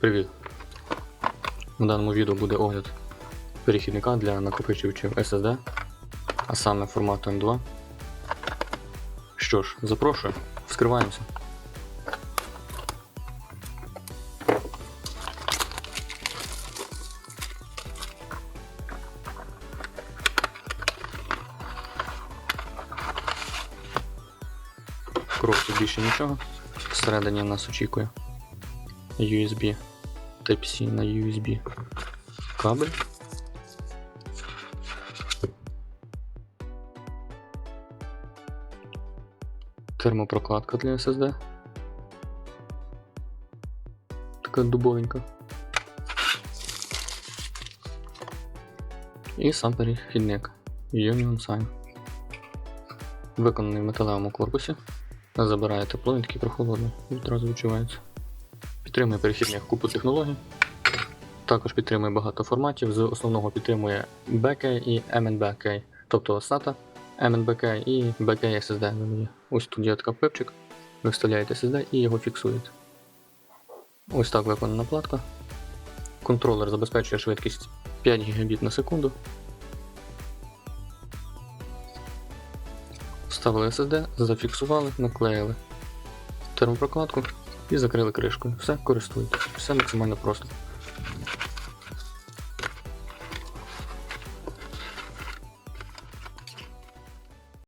Привіт! У даному відео буде огляд перехідника для накопичувачів SSD, а саме формату M2. Що ж, запрошую, вскриваємося. Коробці більше нічого. Всередині нас очікує USB Type-C на USB кабель. Термопрокладка для SSD. Така дубовенька. І сам перехідник Union Sign. Виконаний в металевому корпусі. Забирає тепло, він такий прохолодний, відразу відчувається. Підтримує перехідних купу технологій. Також підтримує багато форматів. З основного підтримує BK і MNBK, тобто SATA, MNBK і BK SSD. Ось тут є така пипчик. Ви вставляєте SSD і його фіксуєте. Ось так виконана платка. Контролер забезпечує швидкість 5 Гбіт на секунду. Вставили SSD, зафіксували, наклеїли термопрокладку і закрили кришкою. Все, користуйтесь. Все максимально просто.